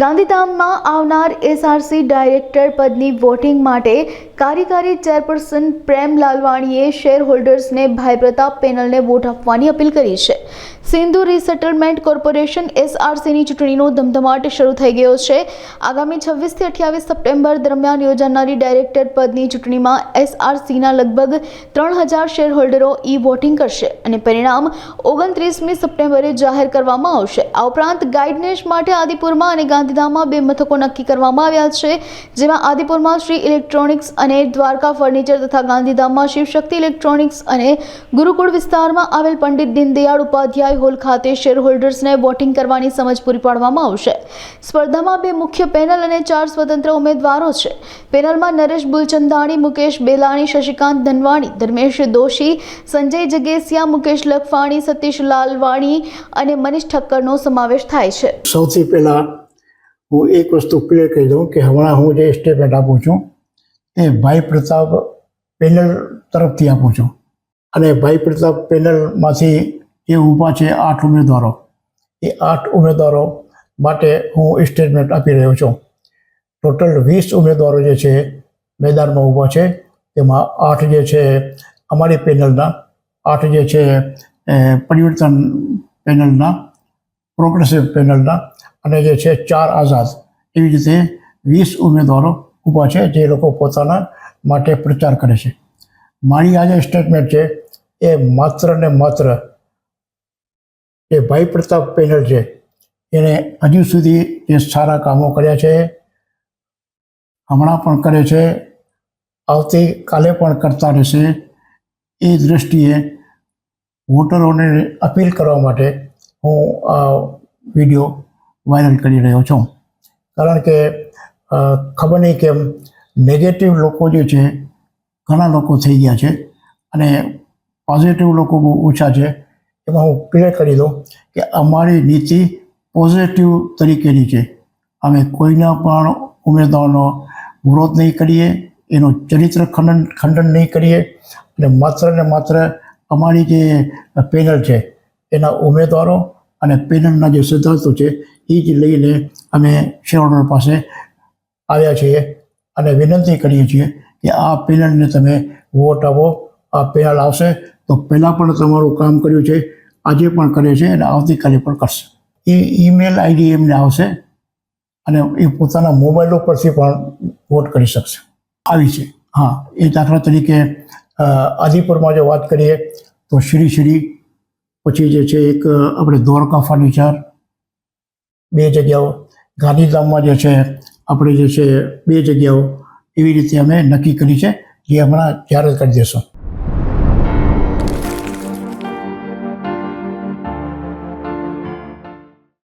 ગાંધીધામમાં આવનાર SRC director પદની વોટિંગ માટે કાર્યકારી ચેરપર્સન પ્રેમ લાલવાણીએ શેર હોલ્ડર્સને ભાઈ પેનલને વોટ આપવાની અપીલ કરી છે. સિંધુ રીસેટલમેન્ટ કોર્પોરેશન એસઆરસીની ચૂંટણીનો ધમધમાટ શરૂ થઈ ગયો છે. આગામી છવ્વીસથી અઠ્યાવીસ સપ્ટેમ્બર દરમિયાન યોજાનારી ડાયરેક્ટર પદની ચૂંટણીમાં એસઆરસીના લગભગ ત્રણ હજાર શેર હોલ્ડરો ઈ વોટિંગ કરશે અને પરિણામ ઓગણત્રીસમી સપ્ટેમ્બરે જાહેર કરવામાં આવશે. આ ઉપરાંત ગાઈડનેસ માટે આદિપુરમાં અને ગાંધીધામમાં બે મથકો નક્કી કરવામાં આવ્યા છે, જેમાં આદિપુરમાં શ્રી ઇલેક્ટ્રોનિક્સ અને દ્વારકા ફર્નિચર તથા ગાંધીધામમાં શિવશક્તિ ઇલેક્ટ્રોનિક્સ અને ગુરુકુળ વિસ્તારમાં આવેલ પંડિત દીનદયાળ ઉપાધ્યાય હોલ ખાતે શેરહોલ્ડર્સને વોટિંગ કરવાની સમજ પૂરી પાડવામાં આવશે. સ્પર્ધામાં બે મુખ્ય પેનલ અને ચાર સ્વતંત્ર ઉમેદવારો છે. પેનલમાં નરેશ બુલચંદાણી, મુકેશ બેલાણી, શશિકાંત ધનવાણી, ધર્મેશ દોશી, સંજય જગેસિયા, મુકેશ લખવાણી, સતીશ લાલવાણી અને મનીષ ઠક્કરનો સમાવેશ થાય છે. સૌથી પહેલાં હું એક વસ્તુ ક્લિયર કરી દઉં કે હમણાં હું જે સ્ટેટમેન્ટ આપું છું, એ ભાઈ પ્રતાપ પેનલ તરફથી આપું છું. અને ભાઈ પ્રતાપ પેનલમાંથી જે ઊભા છે આઠ ઉમેદવારો. એ આઠ ઉમેદવારો માટે હું સ્ટેટમેન્ટ આપી રહ્યો છું. ટોટલ વીસ ઉમેદવારો જે છે, મેદાનમાં ઊભા છે. તેમાં આઠ જે છે, અમારી પેનલના, આઠ જે છે, એ પરિવર્તન પેનલના પ્રોગ્રેસિવ પેનલના, અને જે છે, ચાર આઝાદ. એવી રીતે વીસ ઉમેદવારો ઊભા છે, જે લોકો પોતાના માટે પ્રચાર કરે છે. મારી આ જે સ્ટેટમેન્ટ છે, એ માત્ર ને માત્ર એ ભાઈ પ્રતાપ પેનલ છે. એને હજુ સુધી જે સારા કામો કર્યા છે. હમણાં પણ કરે છે. આવતીકાલે પણ કરતા રહેશે. એ દૃષ્ટિએ વોટરોને અપીલ કરવા માટે હું આ વીડિયો વાયરલ કરી રહ્યો છું. કારણ કે ખબર નહીં કેમ નેગેટિવ લોકો જે છે, ઘણા લોકો થઈ ગયા છે અને પોઝિટિવ લોકો બહુ ઓછા છે. એમાં હું ક્લિયર કરી દઉં કે અમારી નીતિ પોઝિટિવ તરીકેની છે. અમે કોઈના પણ ઉમેદવારનો વિરોધ નહીં કરીએ, એનું ચરિત્ર ખંડન ખંડન નહીં કરીએ. અને માત્ર ને માત્ર અમારી જે પેનલ છે, એના ઉમેદવારો અને પેનલના જે સિદ્ધાંતો છે, એ જ લઈને અમે શેરહોલ્ડર પાસે આવ્યા છીએ અને વિનંતી કરીએ છીએ કે આ પેનલને તમે વોટ આપો, આ પેનલ આવશે તો પહેલાં પણ તમારું કામ કર્યું છે. આજે પણ કરે છે અને આવતીકાલે પણ કરશે. એ ઈમેલ આઈડી એમને આવશે અને એ પોતાના મોબાઈલ ઉપરથી પણ વોટ કરી શકશે. આવી છે. હા, એ દાખલા તરીકે આદિપુરમાં જો વાત કરીએ, તો શ્રી શ્રી, પછી જે છે એક આપણે દ્વારકા ફર્નિચર બે જગ્યાઓ, ગાંધીધામમાં જે છે, આપણે જે છે બે જગ્યાઓ એવી રીતે અમે નક્કી કરી છે, જે હમણાં જાહેર કરી દેશું.